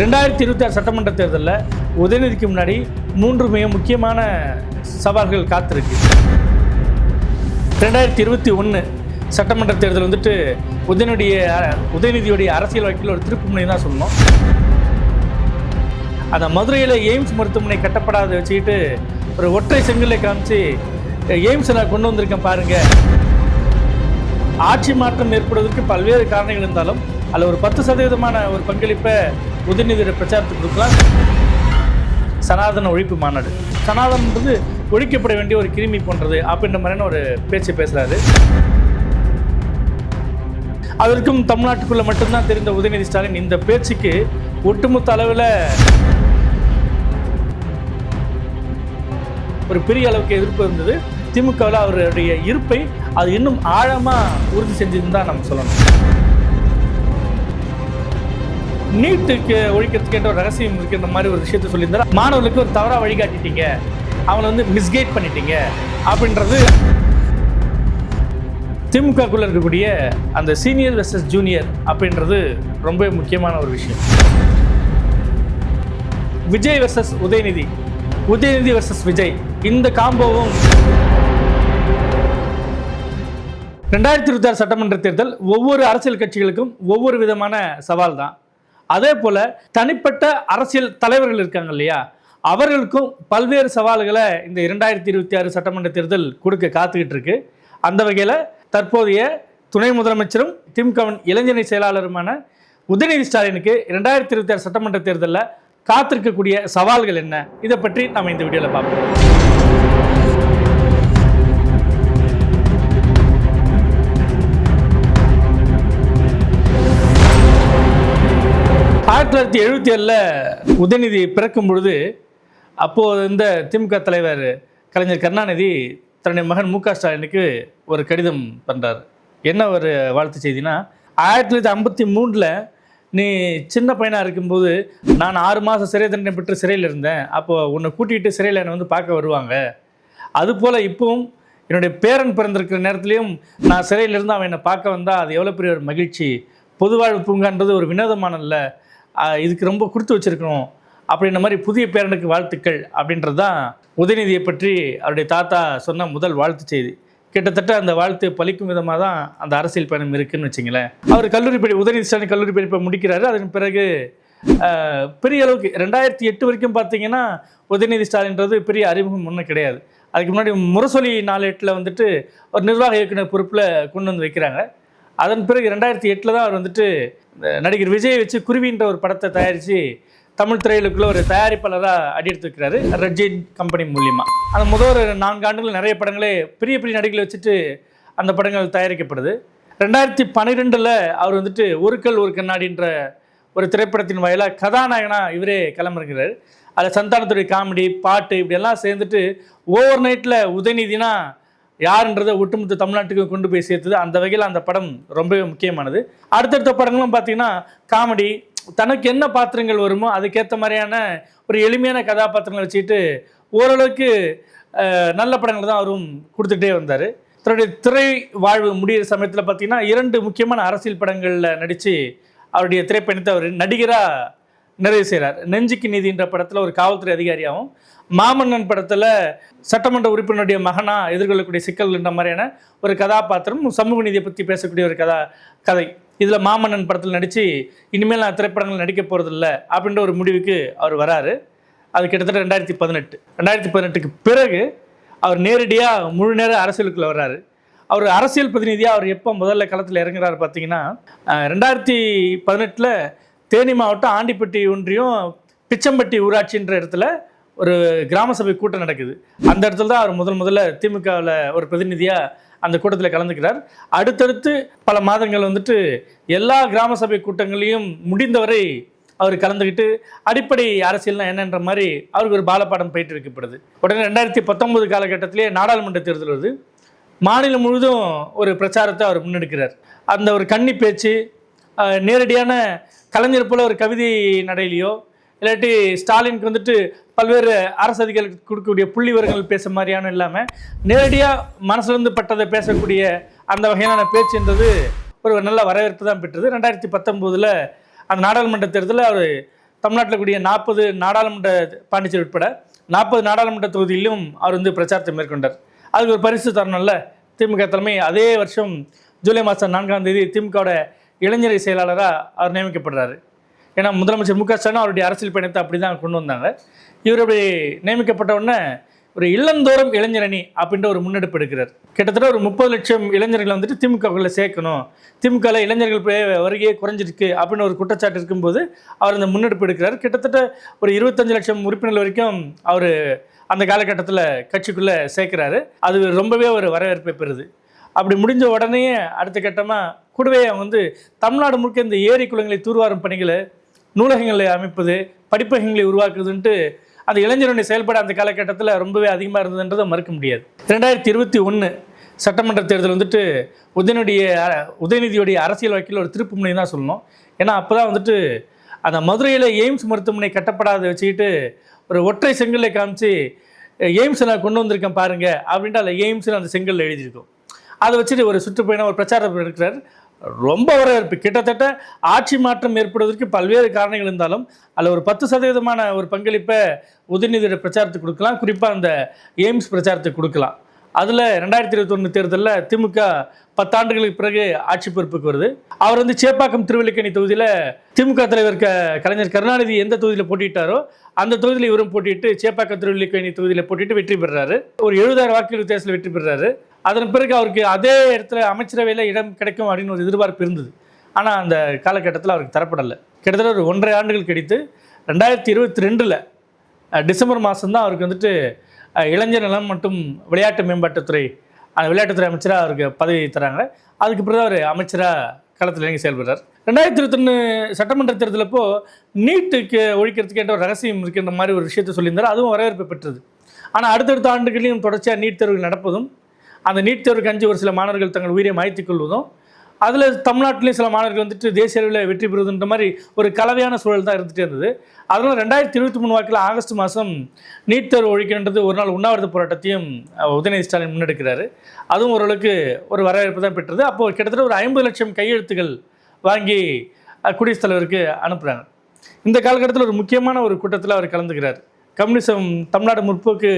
ரெண்டாயிரத்தி இருபத்தி ஆறு சட்டமன்ற தேர்தலில் உதயநிதிக்கு முன்னாடி மூன்று மிக முக்கியமான சவால்கள் காத்திருக்கு. ரெண்டாயிரத்தி இருபத்தி ஒன்று சட்டமன்ற தேர்தல் வந்துட்டு உதயனுடைய உதயநிதியுடைய அரசியல் வாழ்க்கையில் ஒரு திருப்புமுனை தான் சொல்லணும். அந்த மதுரையில் எய்ம்ஸ் மருத்துவமனை கட்டப்படாத வச்சுக்கிட்டு ஒரு ஒற்றை செங்கலை காமிச்சு எய்ம்ஸை நான் கொண்டு வந்திருக்கேன் பாருங்க. ஆட்சி மாற்றம் ஏற்படுவதற்கு பல்வேறு காரணங்கள் இருந்தாலும் அதில் ஒரு பத்து சதவீதமான ஒரு பங்களிப்பை உதயநிதியோட பிரச்சாரத்துக்கு கொடுக்கலாம். சனாதன ஒழிப்பு மாநாடு. சனாதனன்றது ஒழிக்கப்பட வேண்டிய ஒரு கிருமி போன்றது அப்படின்ற மாதிரியான ஒரு பேச்சு பேசுகிறாரு அதற்கும் தமிழ்நாட்டுக்குள்ள மட்டும்தான் தெரிந்த உதயநிதி ஸ்டாலின் இந்த பேச்சுக்கு ஒட்டுமொத்த அளவில் ஒரு பெரிய அளவுக்கு எதிர்ப்பு இருந்தது. திமுகவில் அவருடைய இருப்பை அது இன்னும் ஆழமாக உறுதி செஞ்சதுன்னு தான் நம்ம சொல்லணும். நீட்டுக்கு ஒழிக்கிறதுக்கு என்ற ஒரு ரகசியம் இருக்கின்ற மாதிரி ஒரு விஷயத்த சொல்லியிருந்தார். மாணவர்களுக்கு ஒரு தவறாக வழிகாட்டிட்டீங்க. அவங்கள வந்து மிஸ்கைட் பண்ணிட்டீங்க. அப்படின்றது திமுகக்குள்ள இருக்கக்கூடிய அந்த சீனியர் வெர்சஸ் ஜூனியர் அப்படின்றது ரொம்ப முக்கியமான ஒரு விஷயம். விஜய் வெர்சஸ் உதயநிதி. உதயநிதி வெர்சஸ் விஜய். இந்த காம்போவும் ரெண்டாயிரத்தி இருபத்தாறு சட்டமன்ற தேர்தல் ஒவ்வொரு அரசியல் கட்சிகளுக்கும் ஒவ்வொரு விதமான சவால் தான் அதே போல தனிப்பட்ட அரசியல் தலைவர்கள் இருக்காங்க இல்லையா? அவர்களுக்கும் பல்வேறு சவால்களை இந்த இரண்டாயிரத்தி இருபத்தி ஆறு சட்டமன்ற தேர்தல் கொடுக்க காத்துக்கிட்டு இருக்கு. அந்த வகையில் தற்போதைய துணை முதலமைச்சரும் திமுகவின் இளைஞரணி செயலாளருமான உதயநிதி ஸ்டாலினுக்கு இரண்டாயிரத்தி இருபத்தி ஆறு சட்டமன்ற தேர்தலில் காத்திருக்கக்கூடிய சவால்கள் என்ன? இதை பற்றி நம்ம இந்த வீடியோவில் பார்ப்போம். ஆயிரத்தி தொள்ளாயிரத்தி எழுபத்தி ஏழில் உதயநிதி பிறக்கும் பொழுது அப்போது இந்த திமுக தலைவர் கலைஞர் கருணாநிதி தன்னுடைய மகன் மு க ஸ்டாலினுக்கு ஒரு கடிதம் பண்ணுறார் என்ன ஒரு வாழ்த்து செய்தினா ஆயிரத்தி தொள்ளாயிரத்தி ஐம்பத்தி மூணில் நீ சின்ன பையனாக இருக்கும்போது நான் ஆறு மாதம் சிறை தண்டனை பெற்று சிறையில் இருந்தேன். அப்போது உன்னை கூட்டிகிட்டு சிறையில் என்னை வந்து பார்க்க வருவாங்க. அதுபோல் இப்போவும் என்னுடைய பேரன் பிறந்திருக்கிற நேரத்துலையும் நான் சிறையில் இருந்து அவன் என்னை பார்க்க வந்தால் அது எவ்வளோ பெரிய ஒரு மகிழ்ச்சி. பொதுவாழ்வு பூங்கான்றது ஒரு வினோதமானல்ல இதுக்கு ரொம்ப கொடுத்து வச்சுருக்கணும் அப்படின்ற மாதிரி புதிய பேரனுக்கு வாழ்த்துக்கள் அப்படின்றது தான் உதயநிதியை பற்றி அவருடைய தாத்தா சொன்ன முதல் வாழ்த்து செய்தி. கிட்டத்தட்ட அந்த வாழ்த்து பலிக்கும் விதமாக தான் அந்த அரசியல் பயணம் இருக்குன்னு வச்சிங்களேன். அவர் கல்லூரி படி உதயநிதி ஸ்டாலின் கல்லூரி படிப்பை முடிக்கிறாரு. அதன் பிறகு பெரிய அளவுக்கு ரெண்டாயிரத்தி எட்டு வரைக்கும் பார்த்தீங்கன்னா உதயநிதி ஸ்டாலின்றது பெரிய அறிமுகம் ஒன்றும் கிடையாது. அதுக்கு முன்னாடி முரசொலி நாளேட்டில் வந்துட்டு ஒரு நிர்வாக இயக்குனர் பொறுப்பில் கொண்டு வந்து வைக்கிறாங்க. அதன் பிறகு ரெண்டாயிரத்தி எட்டில் தான் அவர் வந்துட்டு நடிகர் விஜயை வச்சு குருவின்ற ஒரு படத்தை தயாரித்து தமிழ் திரையிலுக்குள்ள ஒரு தயாரிப்பாளராக அடி வைக்கிறாரு ரஜித் கம்பெனி மூலியமா. அந்த முதல் ஒரு நான்கு ஆண்டுகள் நிறைய படங்களே பெரிய பெரிய நடிகளை வச்சுட்டு அந்த படங்கள் தயாரிக்கப்படுது. ரெண்டாயிரத்தி பன்னிரெண்டில் அவர் வந்துட்டு ஒரு கல் ஒரு கண்ணாடின்ற ஒரு திரைப்படத்தின் வாயிலாக கதாநாயகனாக இவரே கிளம்புறாரு அதில் சந்தானத்துடைய காமெடி பாட்டு இப்படியெல்லாம் சேர்ந்துட்டு ஓவர் நைட்டில் உதயநிதினா யாருன்றதை ஒட்டுமொத்த தமிழ்நாட்டுக்கு கொண்டு போய் சேர்த்தது. அந்த வகையில் அந்த படம் ரொம்பவே முக்கியமானது. அடுத்தடுத்த படங்களும் பார்த்தீங்கன்னா காமெடி தனக்கு என்ன பாத்திரங்கள் வருமோ அதுக்கேற்ற மாதிரியான ஒரு எளிமையான கதாபாத்திரங்களை வச்சுக்கிட்டு ஓரளவுக்கு நல்ல படங்கள் தான் அவரும் கொடுத்துட்டே வந்தார். தன்னுடைய திரை வாழ்வு முடிகிற சமயத்தில் பார்த்தீங்கன்னா இரண்டு முக்கியமான அரசியல் படங்களில் நடித்து அவருடைய திரைப்பயணத்தை அவர் நடிகராக நிறைவு செய்கிறார் நெஞ்சுக்கு நீதின்ற படத்தில் ஒரு காவல்துறை அதிகாரியாகவும் மாமன்னன் படத்தில் சட்டமன்ற உறுப்பினருடைய மகனாக எதிர்கொள்ளக்கூடிய சிக்கல்ன்ற மாதிரியான ஒரு கதாபாத்திரம் சமூக நீதியை பற்றி பேசக்கூடிய ஒரு கதா கதை. இதில் மாமன்னன் படத்தில் நடித்து இனிமேல் நான் திரைப்படங்கள் நடிக்க போகிறதில்ல அப்படின்ற ஒரு முடிவுக்கு அவர் வராரு. அது கிட்டத்தட்ட ரெண்டாயிரத்தி பதினெட்டு. ரெண்டாயிரத்தி பதினெட்டுக்கு பிறகு அவர் நேரடியாக முழு நேர அரசியலுக்குள்ளே வர்றாரு. அவர் அரசியல் பிரதிநிதியாக அவர் எப்போ முதல்ல களத்தில் இறங்குறாரு பார்த்தீங்கன்னா ரெண்டாயிரத்தி பதினெட்டில் தேனி மாவட்டம் ஆண்டிப்பட்டி ஒன்றியம் பிச்சம்பட்டி ஊராட்சின்ற இடத்துல ஒரு கிராம சபை கூட்டம் நடக்குது. அந்த இடத்துல தான் அவர் முதல் முதல்ல திமுகவில் ஒரு பிரதிநிதியாக அந்த கூட்டத்தில் கலந்துக்கிறார். அடுத்தடுத்து பல மாதங்கள் வந்துட்டு எல்லா கிராம சபை கூட்டங்களையும் முடிந்தவரை அவர் கலந்துக்கிட்டு அடிப்படை அரசியல்னா என்னன்ற மாதிரி அவருக்கு ஒரு பாலப்பாடம் போயிட்டு இருக்கப்படுது உடனே ரெண்டாயிரத்தி பத்தொன்பது காலகட்டத்திலே நாடாளுமன்ற தேர்தல் வருது. மாநிலம் முழுவதும் ஒரு பிரச்சாரத்தை அவர் முன்னெடுக்கிறார். அந்த ஒரு கன்னி பேச்சு நேரடியான கலைஞர் போல ஒரு கவிதை நடையிலையோ இல்லாட்டி ஸ்டாலினுக்கு வந்துட்டு பல்வேறு அரசு அதிகாரிகளுக்கு கொடுக்கக்கூடிய புள்ளி விவரங்கள் பேச மாதிரியான இல்லாமல் நேரடியாக மனசுலேருந்து பட்டதை பேசக்கூடிய அந்த வகையான பேச்சுன்றது ஒரு நல்ல வரவேற்பு தான் பெற்றது. ரெண்டாயிரத்தி பத்தொம்போதில் அந்த நாடாளுமன்ற தேர்தலில் அவர் தமிழ்நாட்டில் கூடிய நாற்பது நாடாளுமன்ற பாண்டிச்சேரி உட்பட நாற்பது நாடாளுமன்ற தொகுதியிலும் அவர் வந்து பிரச்சாரத்தை மேற்கொண்டார். அதுக்கு ஒரு பரிசு தரணும்ல. திமுக தலைமை அதே வருஷம் ஜூலை மாதம் நான்காம் தேதி திமுகவோட இளைஞரை செயலாளராக அவர் நியமிக்கப்படுறாரு. ஏன்னா முதலமைச்சர் மு க ஸ்டாலின் அவருடைய அரசியல் பயணத்தை அப்படி தான் கொண்டு வந்தாங்க. இவர் அப்படி நியமிக்கப்பட்ட உடனே ஒரு இல்லந்தோறும் இளைஞரணி அப்படின்ற ஒரு முன்னெடுப்பு எடுக்கிறார். கிட்டத்தட்ட ஒரு முப்பது லட்சம் இளைஞர்களை வந்துட்டு திமுகவுக்குள்ள சேர்க்கணும். திமுகவில் இளைஞர்கள் வருகையே குறைஞ்சிருக்கு அப்படின்னு ஒரு குற்றச்சாட்டு இருக்கும்போது அவர் அந்த முன்னெடுப்பு எடுக்கிறார். கிட்டத்தட்ட ஒரு இருபத்தஞ்சு லட்சம் உறுப்பினர்கள் வரைக்கும் அவர் அந்த காலகட்டத்தில் கட்சிக்குள்ளே சேர்க்கிறாரு. அது ரொம்பவே ஒரு வரவேற்பை பெறுது. அப்படி முடிஞ்ச உடனே அடுத்த கட்டமாக கூடவே அவங்க வந்து தமிழ்நாடு முழுக்க இந்த ஏரி குளங்களை தூர்வாரும் பணிகளை நூலகங்களை அமைப்பது படிப்பகங்களை உருவாக்குதுன்ட்டு அந்த இளைஞருடைய செயல்பாடு அந்த காலகட்டத்தில் ரொம்பவே அதிகமாக இருந்ததுன்றதை மறுக்க முடியாது. ரெண்டாயிரத்தி இருபத்தி ஒன்று சட்டமன்ற தேர்தல் வந்துட்டு உதயனுடைய உதயநிதியுடைய அரசியல் வழக்கில் ஒரு திருப்பு முனை தான் சொல்லணும். ஏன்னா அப்போ தான் வந்துட்டு அந்த மதுரையில் எய்ம்ஸ் மருத்துவமனை கட்டப்படாத வச்சுக்கிட்டு ஒரு ஒற்றை செங்கல்லை காமிச்சு எய்ம்ஸ் நான் கொண்டு வந்திருக்கேன் பாருங்கள் அப்படின்ட்டு அதில் எய்ம்ஸ்னு அந்த செங்கல் எழுதியிருக்கோம். அதை வச்சுட்டு ஒரு சுற்றுப்பயணம் ஒரு பிரச்சாரம் எடுக்கிறார். ரொம்ப வரவேற்பு. கிட்டத்தட்ட ஆட்சி மாற்றம் ஏற்படுவதற்கு பல்வேறு காரணங்கள் இருந்தாலும் அதில் ஒரு பத்து சதவீதமான ஒரு பங்களிப்பை உதயநிதியோட பிரச்சாரத்துக்கு கொடுக்கலாம். குறிப்பாக அந்த எய்ம்ஸ் பிரச்சாரத்துக்கு கொடுக்கலாம். அதில் ரெண்டாயிரத்தி இருபத்தொன்று தேர்தலில் திமுக பத்தாண்டுகளுக்கு பிறகு ஆட்சி பொறுப்புக்கு வருது. அவர் வந்து சேப்பாக்கம் திருவல்லிக்கணி தொகுதியில் திமுக தலைவர் க கலைஞர் கருணாநிதி எந்த தொகுதியில் போட்டிட்டாரோ அந்த தொகுதியில் இவரும் போட்டிட்டு சேப்பாக்கம் திருவல்லிக்கணி தொகுதியில் போட்டிட்டு வெற்றி பெறுறாரு ஒரு எழுபதாயிரம் வாக்கு வித்தியாசத்தில் வெற்றி பெறுறாரு அதன் பிறகு அவருக்கு அதே இடத்துல அமைச்சரவையில் இடம் கிடைக்கும் அப்படின்னு ஒரு எதிர்பார்ப்பு இருந்தது. ஆனால் அந்த காலகட்டத்தில் அவருக்கு தரப்படலை. கிட்டத்தட்ட ஒரு ஒன்றரை ஆண்டுகள் கழித்து ரெண்டாயிரத்தி இருபத்தி ரெண்டில் டிசம்பர் மாதம்தான் அவருக்கு வந்துட்டு இளைஞர் நலம் மற்றும் விளையாட்டு மேம்பாட்டுத்துறை அந்த விளையாட்டுத்துறை அமைச்சராக அவருக்கு பதவி தராங்க. அதுக்கு பிறகு அவர் அமைச்சராக களத்தில் இறங்கி செயல்படுறார். ரெண்டாயிரத்தி இருபத்தொன்று சட்டமன்ற தேர்தலப்போ நீட்டுக்கு ஒழிக்கிறதுக்கு என்ற ஒரு ரகசியம் இருக்கின்ற மாதிரி ஒரு விஷயத்தை சொல்லியிருந்தார். அதுவும் வரவேற்பு பெற்றது. ஆனால் அடுத்தடுத்த ஆண்டுகளிலும் தொடர்ச்சியாக நீட் தேர்வுகள் நடப்பதும் அந்த நீட் தேர்வுக்கு அஞ்சு ஒரு சில மாணவர்கள் தங்கள் உயிரை மாய்த்து கொள்வதும் அதில் தமிழ்நாட்டிலையும் சில மாணவர்கள் வந்துட்டு தேசிய அளவில் வெற்றி பெறுவதுன்ற மாதிரி ஒரு கலவையான சூழல் தான் இருந்துகிட்டே இருந்தது. அதனால் ரெண்டாயிரத்தி இருபத்தி மூணு வாக்கில் ஆகஸ்ட் மாதம் நீட் தேர்வு ஒழிக்கின்றது ஒரு நாள் உண்ணாவிரத போராட்டத்தையும் உதயநிதி ஸ்டாலின் முன்னெடுக்கிறாரு. அதுவும் ஓரளவுக்கு ஒரு வரவேற்பு தான் பெற்றது. அப்போது கிட்டத்தட்ட ஒரு ஐம்பது லட்சம் கையெழுத்துகள் வாங்கி குடியரசுத் தலைவருக்கு அனுப்புகிறாங்க இந்த காலகட்டத்தில் ஒரு முக்கியமான ஒரு கூட்டத்தில் அவர் கலந்துக்கிறார். கம்யூனிசம் தமிழ்நாடு முற்போக்கு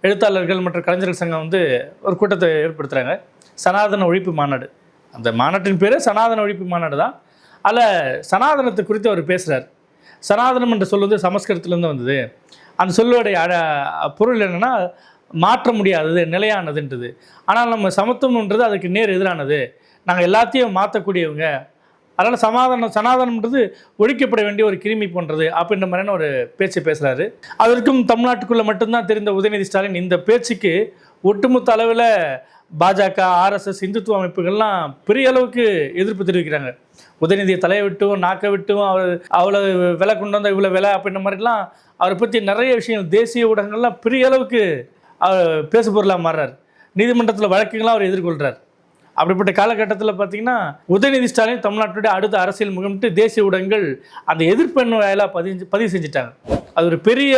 எழுத்தாளர்கள் மற்றும் கலைஞர்கள் சங்கம் வந்து ஒரு கூட்டத்தை ஏற்படுத்துகிறாங்க சனாதன ஒழிப்பு மாநாடு. அந்த மாநாட்டின் பேர் சனாதன ஒழிப்பு மாநாடு தான். அதில் சனாதனத்தை குறித்து அவர் பேசுகிறார் சனாதனம் என்ற சொல் வந்து சமஸ்கிருதத்துலேருந்து வந்தது. அந்த சொல்லுடைய அழ- பொருள் என்னென்னா மாற்ற முடியாதது நிலையானதுன்றது. ஆனால் நம்ம சமத்துவம்ன்றது அதுக்கு நேர் எதிரானது. நாங்கள் எல்லாத்தையும் மாற்றக்கூடியவங்க அதனால் சமாதானம் சனாதனம்ன்றது ஒழிக்கப்பட வேண்டிய ஒரு கிருமி போன்றது அப்படின்ற மாதிரியான ஒரு பேச்சு பேசுகிறாரு அதற்கும் தமிழ்நாட்டுக்குள்ளே மட்டும்தான் தெரிந்த உதயநிதி ஸ்டாலின் இந்த பேச்சுக்கு ஒட்டுமொத்த அளவில் பாஜக ஆர்எஸ்எஸ் இந்துத்துவ அமைப்புகள்லாம் பெரிய அளவுக்கு எதிர்ப்பு தெரிவிக்கிறாங்க. உதயநிதியை தலையை விட்டும் நாக்கை விட்டும் அவர் அவ்வளோ விலை கொண்டு வந்தால் இவ்வளோ விலை அப்படின்ற மாதிரிலாம் அவரை பற்றி நிறைய விஷயங்கள் தேசிய ஊடகங்கள்லாம் பெரிய அளவுக்கு அவர் பேசுபொருளாக மாறுறார். நீதிமன்றத்தில் வழக்குகள்லாம் அவர் எதிர்கொள்கிறார் அப்படிப்பட்ட காலகட்டத்தில் பார்த்தீங்கன்னா உதயநிதி ஸ்டாலின் தமிழ்நாட்டுடைய அடுத்த அரசியல் முகம்ட்டு தேசிய ஊடகங்கள் அந்த எதிர்ப்பு எண்ண வாயிலாக பதிஞ்சு பதிவு செஞ்சுட்டாங்க. அது ஒரு பெரிய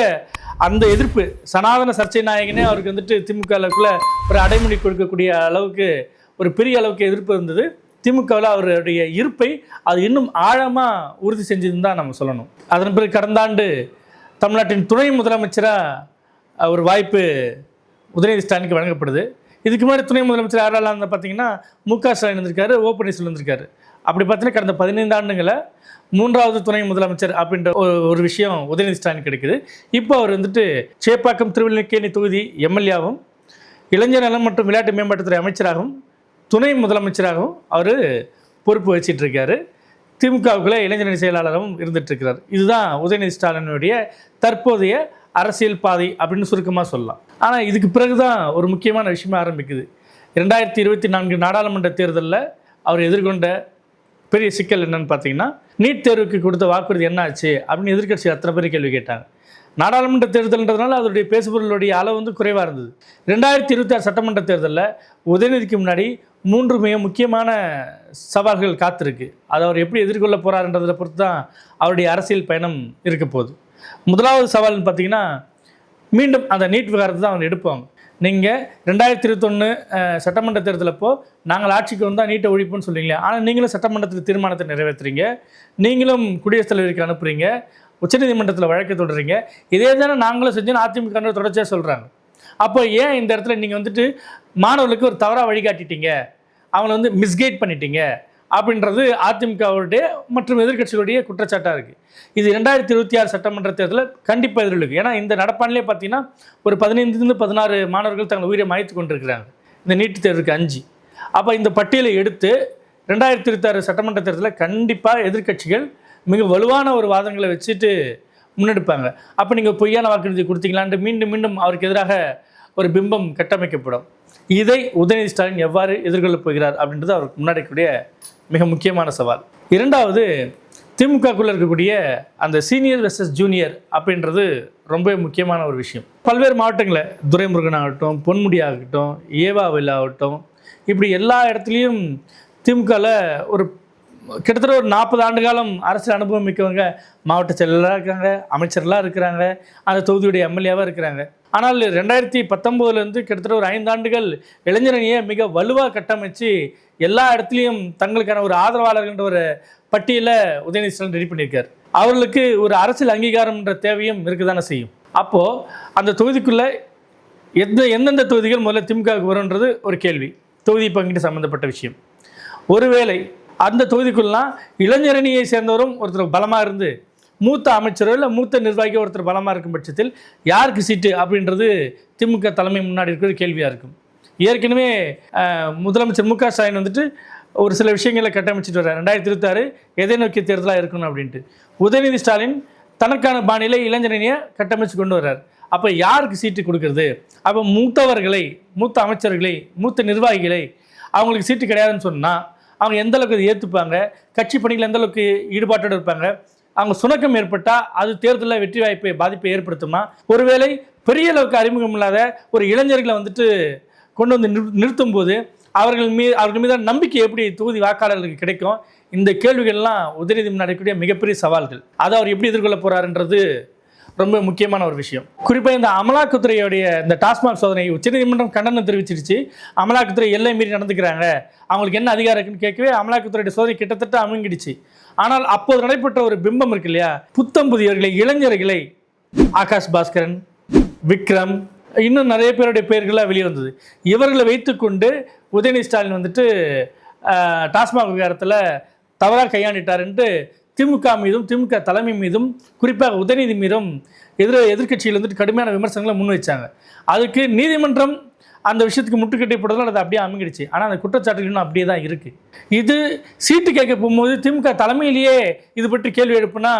அந்த எதிர்ப்பு. சனாதன சர்ச்சை நாயகனே அவருக்கு வந்துட்டு திமுகவுக்குள்ள ஒரு அடைமொழி கொடுக்கக்கூடிய அளவுக்கு ஒரு பெரிய அளவுக்கு எதிர்ப்பு இருந்தது. திமுகவில் அவருடைய இருப்பை அது இன்னும் ஆழமாக உறுதி செஞ்சதுன்னு தான் நம்ம சொல்லணும். அதன் பிறகு கடந்த ஆண்டு தமிழ்நாட்டின் துணை முதலமைச்சராக ஒரு வாய்ப்பு உதயநிதி ஸ்டாலினுக்கு வழங்கப்படுது. இதுக்கு முன்னாடி துணை முதலமைச்சர் யாரெல்லாம் இருந்தால் பார்த்தீங்கன்னா மு க ஸ்டாலின் இருந்திருக்காரு ஓ பன்னீர்செல்வம் இருந்திருக்காரு. அப்படி பார்த்தீங்கன்னா கடந்த பதினைந்து ஆண்டுகளை மூன்றாவது துணை முதலமைச்சர் அப்படின்ற ஒரு- ஒரு விஷயம் உதயநிதி ஸ்டாலின் கிடைக்குது. இப்போ அவர் வந்துட்டு சேப்பாக்கம் திருவள்ளிக்கேணி தொகுதி எம்எல்ஏவும் இளைஞர் நலம் மற்றும் விளையாட்டு மேம்பாட்டுத்துறை அமைச்சராகவும் துணை முதலமைச்சராகவும் அவர் பொறுப்பு வச்சிட்டு இருக்காரு திமுகவுக்குள்ள இளைஞரணி செயலாளராகவும் இருந்துட்டு இருக்கிறார் இதுதான் உதயநிதி ஸ்டாலினுடைய தற்போதைய அரசியல் பாதை அப்படின்னு சுருக்கமாக சொல்லலாம். ஆனால் இதுக்கு பிறகு தான் ஒரு முக்கியமான விஷயமா ஆரம்பிக்குது. ரெண்டாயிரத்தி இருபத்தி நான்கு நாடாளுமன்ற தேர்தலில் அவர் எதிர்கொண்ட பெரிய சிக்கல் என்னன்னு பார்த்தீங்கன்னா நீட் தேர்வுக்கு கொடுத்த வாக்குறுதி என்ன ஆச்சு அப்படின்னு எதிர்க்கட்சி அத்தனை பேர் கேள்வி கேட்டாங்க. நாடாளுமன்ற தேர்தல்ன்றதுனால அதனுடைய பேசுபொருளுடைய அளவு வந்து குறைவாக இருந்தது. ரெண்டாயிரத்தி இருபத்தி ஆறு சட்டமன்ற தேர்தலில் உதயநிதிக்கு முன்னாடி மூன்று மிக முக்கியமான சவால்கள் காத்திருக்கு. அதை அவர் எப்படி எதிர்கொள்ள போகிறாருன்றதை பொறுத்து தான் அவருடைய அரசியல் பயணம் இருக்க போகுது முதலாவது சவால்னு பார்த்தீங்கன்னா மீண்டும் அந்த நீட் விவகாரத்தை தான் அவங்க எடுப்பாங்க. நீங்கள் ரெண்டாயிரத்தி இருபத்தொன்று சட்டமன்ற தேர்தலப்போ நாங்கள் ஆட்சிக்கு வந்தால் நீட்டை ஒழிப்புன்னு சொல்லுவீங்களே ஆனால் நீங்களும் சட்டமன்றத்தில் தீர்மானத்தை நிறைவேற்றுறீங்க நீங்களும் குடியரசுத் தலைவருக்கு அனுப்புகிறீங்க உச்சநீதிமன்றத்தில் வழக்கு தொடர்றீங்க இதே தானே நாங்களும் செஞ்சோன்னு அதிமுக தொடர்ச்சியாக சொல்கிறாங்க அப்போ ஏன் இந்த இடத்துல நீங்கள் வந்துட்டு மாணவர்களுக்கு ஒரு தவறாக வழிகாட்டிட்டீங்க? அவங்கள வந்து மிஸ்கைட் பண்ணிட்டீங்க. அப்படின்றது அதிமுகவுடைய மற்றும் எதிர்க்கட்சிகளுடைய குற்றச்சாட்டாக இருக்குது இது ரெண்டாயிரத்தி இருபத்தி ஆறு சட்டமன்ற தேர்தலில் கண்டிப்பாக எதிரொலிக்கும் ஏன்னா இந்த நடப்பாண்டிலே பார்த்தீங்கன்னா ஒரு பதினைந்துலேருந்து பதினாறு மாணவர்கள் தங்கள் உயிரை மாய்த்து கொண்டிருக்கிறாங்க. இந்த நீட்டு தேர்வுக்கு அஞ்சு. அப்போ இந்த பட்டியலை எடுத்து ரெண்டாயிரத்தி இருபத்தாறு சட்டமன்ற தேர்தலில் கண்டிப்பாக எதிர்க்கட்சிகள் மிக வலுவான ஒரு வாதங்களை வச்சுட்டு முன்னெடுப்பாங்க. அப்போ நீங்கள் பொய்யான வாக்குறுதி கொடுத்தீங்களான்ட்டு மீண்டும் மீண்டும் அவருக்கு எதிராக ஒரு பிம்பம் கட்டமைக்கப்படும். இதை உதயநிதி ஸ்டாலின் எவ்வாறு எதிர்கொள்ளப் போகிறார் அப்படின்றது அவருக்கு முன்னாடி இருக்கக்கூடிய மிக முக்கியமான சவால். இரண்டாவது திமுகக்குள்ள இருக்கக்கூடிய அந்த சீனியர் வெர்சஸ் ஜூனியர் அப்படின்றது ரொம்ப முக்கியமான ஒரு விஷயம். பல்வேறு மாவட்டங்களில் துரைமுருகன் ஆகட்டும் பொன்முடி ஆகட்டும் ஏவாவில் ஆகட்டும் இப்படி எல்லா இடத்துலையும் திமுகவில் ஒரு கிட்டத்தட்ட ஒரு நாற்பது ஆண்டு காலம் அரசியல் அனுபவம் மிக்கவங்க மாவட்ட செயலராக இருக்காங்க அமைச்சர்லாம் இருக்கிறாங்க அந்த தொகுதியுடைய எம்எல்ஏவாக இருக்கிறாங்க. ஆனால் ரெண்டாயிரத்தி பத்தொம்போதுலேருந்து கிட்டத்தட்ட ஒரு ஐந்தாண்டுகள் இளைஞரணியை மிக வலுவாக கட்டமைச்சு எல்லா இடத்துலையும் தங்களுக்கான ஒரு ஆதரவாளர்கள்ன்ற ஒரு பட்டியலை உதயநிதி ஸ்டாலின் ரெடி பண்ணியிருக்கார். அவர்களுக்கு ஒரு அரசியல் அங்கீகாரம்ன்ற தேவையும் இருக்குதானே செய்யும். அப்போது அந்த தொகுதிக்குள்ளே எந்த எந்தெந்த தொகுதிகள் முதல்ல திமுகவுக்கு வரும்ன்றது ஒரு கேள்வி. தொகுதி பங்கீட்டு சம்மந்தப்பட்ட விஷயம். ஒருவேளை அந்த தொகுதிக்குள்ளலாம் இளைஞரணியை சேர்ந்தவரும் ஒருத்தர் பலமாக இருந்து மூத்த அமைச்சரோ இல்லை மூத்த நிர்வாகியோ ஒருத்தர் பலமாக இருக்கும் பட்சத்தில் யாருக்கு சீட்டு அப்படின்றது திமுக தலைமை முன்னாடி இருக்கிற கேள்வியாக இருக்கும். ஏற்கனவே முதலமைச்சர் மு க ஸ்டாலின் வந்துட்டு ஒரு சில விஷயங்களை கட்டமைச்சிட்டு வர்றார். ரெண்டாயிரத்தி இருபத்தாறு எதை நோக்கிய தேர்தலாக இருக்கணும் அப்படின்ட்டு. உதயநிதி ஸ்டாலின் தனக்கான பாணியில் இளைஞரணியை கட்டமைச்சு கொண்டு வர்றார். அப்போ யாருக்கு சீட்டு கொடுக்கறது? அப்போ மூத்தவர்களை மூத்த அமைச்சர்களை மூத்த நிர்வாகிகளை அவங்களுக்கு சீட்டு கிடையாதுன்னு சொன்னால் அவங்க எந்த அளவுக்கு அதை ஏற்றுப்பாங்க கட்சி பணிகள் எந்த அளவுக்கு ஈடுபாட்டோடு இருப்பாங்க? அவங்க சுணக்கம் ஏற்பட்டால் அது தேர்தலில் வெற்றி வாய்ப்பை பாதிப்பை ஏற்படுத்துமா? ஒருவேளை பெரிய அளவுக்கு அறிமுகம் இல்லாத ஒரு இளைஞர்களை வந்துட்டு கொண்டு வந்து நிறு நிறுத்தும் போது அவர்கள் மீது அவர்கள் மீதான நம்பிக்கை எப்படி தொகுதி வாக்காளர்களுக்கு கிடைக்கும்? இந்த கேள்விகள்லாம் உதயநிதி நடக்கக்கூடிய மிகப்பெரிய சவால்கள். அதை அவர் எப்படி எதிர்கொள்ள போறாருன்றது ரொம்ப முக்கியமான ஒரு விஷயம். குறிப்பாக இந்த அமலாக்கத்துறையுடைய இந்த டாஸ்மாக் சோதனை உச்சநீதிமன்றம் கண்டனம் தெரிவிச்சிருச்சு. அமலாக்கத்துறை எல்லை மீறி நடந்துக்கிறாங்க. அவங்களுக்கு என்ன அதிகாரம் இருக்குன்னு கேட்கவே அமலாக்கத்துறையுடைய சோதனை கிட்டத்தட்ட அமுங்கிடுச்சு. ஆனால் அப்போது நடைபெற்ற ஒரு பிம்பம் இருக்கு இல்லையா? புத்தம் புதியவர்களை இளைஞர்களை ஆகாஷ் பாஸ்கரன் விக்ரம் இன்னும் நிறைய பேருடைய பெயர்கள்லாம் வெளிவந்தது இவர்களை வைத்துக்கொண்டு உதயநிதி ஸ்டாலின் வந்துட்டு டாஸ்மாக் விவகாரத்தில் தவறாக கையாண்டிட்டாருன்ட்டு திமுக மீதும் திமுக தலைமை மீதும் குறிப்பாக உதயநிதி மீதும் எதிர் எதிர்கட்சியில் வந்துட்டு கடுமையான விமர்சனங்களை முன் வச்சாங்க அதுக்கு நீதிமன்றம் அந்த விஷயத்துக்கு முட்டுக்கட்டை போடுறதால் அது அப்படியே அமைங்கிடுச்சு ஆனால் அந்த குற்றச்சாட்டுகள் இன்னும் அப்படியே தான் இருக்குது இது சீட்டு கேட்க போகும்போது திமுக தலைமையிலேயே இது பற்றி கேள்வி எழுப்புனா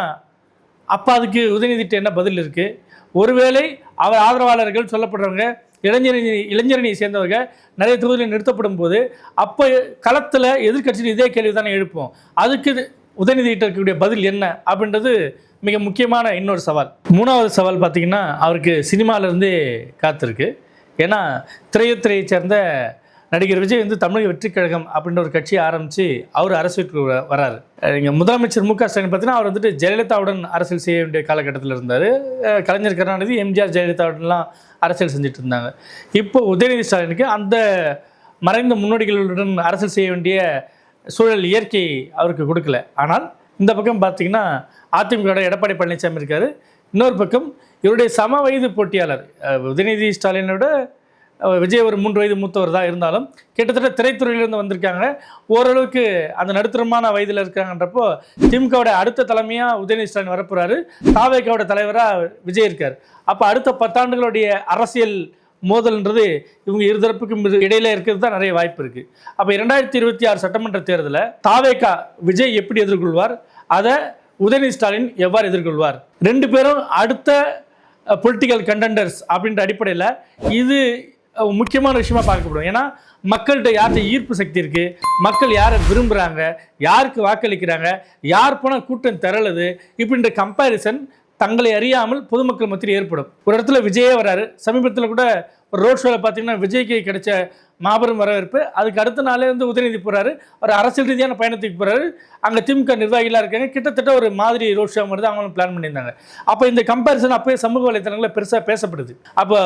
அப்போ அதுக்கு உதயநிதிட்டு என்ன பதில் இருக்குது ஒருவேளை அவர் ஆதரவாளர்கள் சொல்லப்படுறவங்க இளைஞரணி இளைஞரணியை சேர்ந்தவங்க நிறைய தொகுதியில் நிறுத்தப்படும் போது அப்போ களத்தில் எதிர்கட்சியில் இதே கேள்வி தானே எழுப்போம். அதுக்கு உதயநிதி இருக்கக்கூடிய பதில் என்ன அப்படின்றது மிக முக்கியமான இன்னொரு சவால். மூணாவது சவால் பார்த்திங்கன்னா அவருக்கு சினிமாவிலேருந்தே காத்திருக்கு. ஏன்னா திரையுத்துறையை சேர்ந்த நடிகர் விஜய் வந்து தமிழக வெற்றி கழகம் அப்படின்ற ஒரு கட்சியை ஆரம்பித்து அவர் அரசியலுக்கு வராரு. இங்கே முதலமைச்சர் மு க ஸ்டாலின் பார்த்தீங்கன்னா அவர் வந்துட்டு ஜெயலலிதாவுடன் அரசியல் செய்ய வேண்டிய காலகட்டத்தில் இருந்தார். கலைஞர் கருணாநிதி எம்ஜிஆர் ஜெயலலிதாவுடன்லாம் அரசியல் செஞ்சுட்டு இருந்தாங்க. இப்போ உதயநிதி ஸ்டாலினுக்கு அந்த மறைந்த முன்னோடிகளுடன் அரசியல் செய்ய வேண்டிய சூழல் இயற்கை அவருக்கு கொடுக்கல. ஆனால் இந்த பக்கம் பார்த்தீங்கன்னா அதிமுக எடப்பாடி பழனிசாமி இருக்கார். இன்னொரு பக்கம் இவருடைய சம வயது போட்டியாளர் உதயநிதி ஸ்டாலினோட விஜய் ஒரு மூன்று வயது மூத்தவர் தான் இருந்தாலும் கிட்டத்தட்ட திரைத்துறையிலேருந்து வந்திருக்காங்க. ஓரளவுக்கு அந்த நடுத்தரமான வயதில் இருக்காங்கன்றப்போ திமுகவோட அடுத்த தலைமையாக உதயநிதி ஸ்டாலின் வரப்போகிறாரு தாவேக்காவோட தலைவராக விஜய் இருக்கார். அப்போ அடுத்த பத்தாண்டுகளுடைய அரசியல் மோதல்ன்றது இவங்க இருதரப்புக்கும் இடையில இருக்கிறது தான் நிறைய வாய்ப்பு இருக்கு. அப்போ இரண்டாயிரத்தி இருபத்தி ஆறு சட்டமன்ற தேர்தலில் தாவேகா விஜய் எப்படி எதிர்கொள்வார்? அதை உதயநிதி ஸ்டாலின் எவ்வாறு எதிர்கொள்வார்? ரெண்டு பேரும் அடுத்த பொலிட்டிக்கல் கண்டெண்டர்ஸ் அப்படின்ற அடிப்படையில் இது முக்கியமான விஷயமா பார்க்கப்படும். ஏன்னா மக்கள்கிட்ட யார்கிட்ட ஈர்ப்பு சக்தி இருக்கு? மக்கள் யாரை விரும்புகிறாங்க யாருக்கு வாக்களிக்கிறாங்க? யார் போனால் கூட்டம் திரளுது? இப்படின்ற கம்பேரிசன் தங்களை அறியாமல் பொதுமக்கள் மத்தியில் ஏற்படும். ஒரு இடத்துல விஜயே வராரு. சமீபத்தில் கூட ஒரு ரோட் ஷோவில் பார்த்தீங்கன்னா விஜய்க்கு கிடைச்ச மாபெரும் வரவேற்பு. அதுக்கு அடுத்த நாளே வந்து உதயநிதி போகிறாரு ஒரு அரசியல் ரீதியான பயணத்துக்கு போகிறாரு அங்கே திமுக நிர்வாகிகளாக இருக்காங்க. கிட்டத்தட்ட ஒரு மாதிரி ரோட் ஷோ மாதிரி அவங்களும் பிளான் பண்ணியிருந்தாங்க. அப்போ இந்த கம்பேரிசன் அப்போயே சமூக வலைத்தளங்களில் பெருசாக பேசப்படுது. அப்போ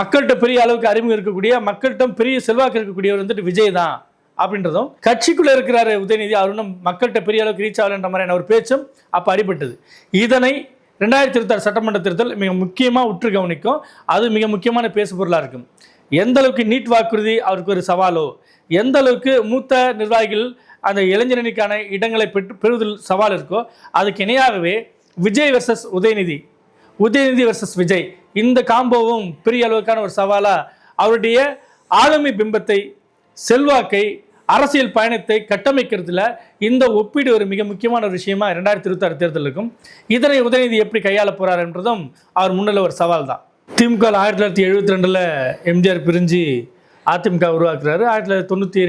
மக்கள்கிட்ட பெரிய அளவுக்கு அறிமுகம் இருக்கக்கூடிய மக்கள்கிட்ட பெரிய செல்வாக்கு இருக்கக்கூடியவர் வந்துட்டு விஜய் தான் அப்படின்றதும் கட்சிக்குள்ளே இருக்கிறாரு உதயநிதி. அவர் மக்கள்கிட்ட பெரிய அளவுக்கு ரீச் ஆகலன்ற மாதிரியான ஒரு பேச்சும் அப்போ அடிபட்டது. இதனை ரெண்டாயிரத்தி இருபத்தாறு சட்டமன்ற தேர்தல் மிக முக்கியமாக உற்று கவனிக்கும். அது மிக முக்கியமான பேசு பொருளாக இருக்கும். எந்த அளவுக்கு நீட் வாக்குறுதி அவருக்கு ஒரு சவாலோ எந்த அளவுக்கு மூத்த நிர்வாகிகள் அந்த இளைஞரணிக்கான இடங்களை பெற்று பெறுவதில் சவால் இருக்கோ அதுக்கு இணையாகவே விஜய் வெர்சஸ் உதயநிதி. உதயநிதி வெர்சஸ் விஜய். இந்த காம்போவும் பெரிய அளவுக்கான ஒரு சவாலாக அவருடைய ஆளுமை பிம்பத்தை செல்வாக்கை அரசியல் பயணத்தை கட்டமைக்கிறதுல இந்த ஒப்பீடு ஒரு மிக முக்கியமான ஒரு விஷயமா ரெண்டாயிரத்தி இருபத்தாறு தேர்தலுக்கும் இதனை உதயநிதி எப்படி கையாள போறார் என்றதும் அவர் முன்னில் ஒரு சவால் தான். திமுக ஆயிரத்தி தொள்ளாயிரத்தி எழுபத்தி ரெண்டில் எம்ஜிஆர் பிரிஞ்சு அதிமுக உருவாக்குறாரு. ஆயிரத்தி தொள்ளாயிரத்தி தொண்ணூற்றி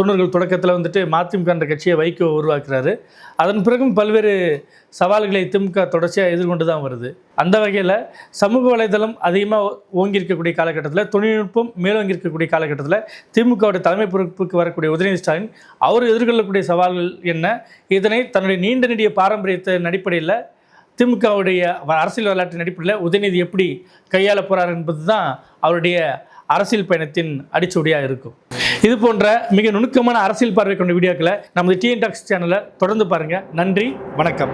தொண்ணூறுகள் தொடக்கத்தில் வந்துட்டு மதிமுக என்ற கட்சியை வைகோ உருவாக்குறாரு. அதன் பிறகும் பல்வேறு சவால்களை திமுக தொடர்ச்சியாக எதிர்கொண்டு தான் வருது. அந்த வகையில் சமூக வலைதளம் அதிகமாக ஓங்கியிருக்கக்கூடிய காலகட்டத்தில் தொழில்நுட்பம் மேலோங்கி இருக்கக்கூடிய காலகட்டத்தில் திமுகவுடைய தலைமை பொறுப்புக்கு வரக்கூடிய உதயநிதி ஸ்டாலின் அவர் எதிர்கொள்ளக்கூடிய சவால்கள் என்ன? இதனை தன்னுடைய நீண்ட நெடிய பாரம்பரியத்தின் அடிப்படையில் திமுகவுடைய அரசியல் வரலாற்றின் அடிப்படையில் உதயநிதி எப்படி கையாள போகிறார் என்பது தான் அவருடைய அரசியல் பயணத்தின் அடிச்சுவடியாக இருக்கும். இது போன்ற மிக நுணுக்கமான அரசியல் பார்வை கொண்ட வீடியோக்களை நமது டிஎன் டாக்ஸ் சேனலை தொடர்ந்து பாருங்கள் நன்றி வணக்கம்.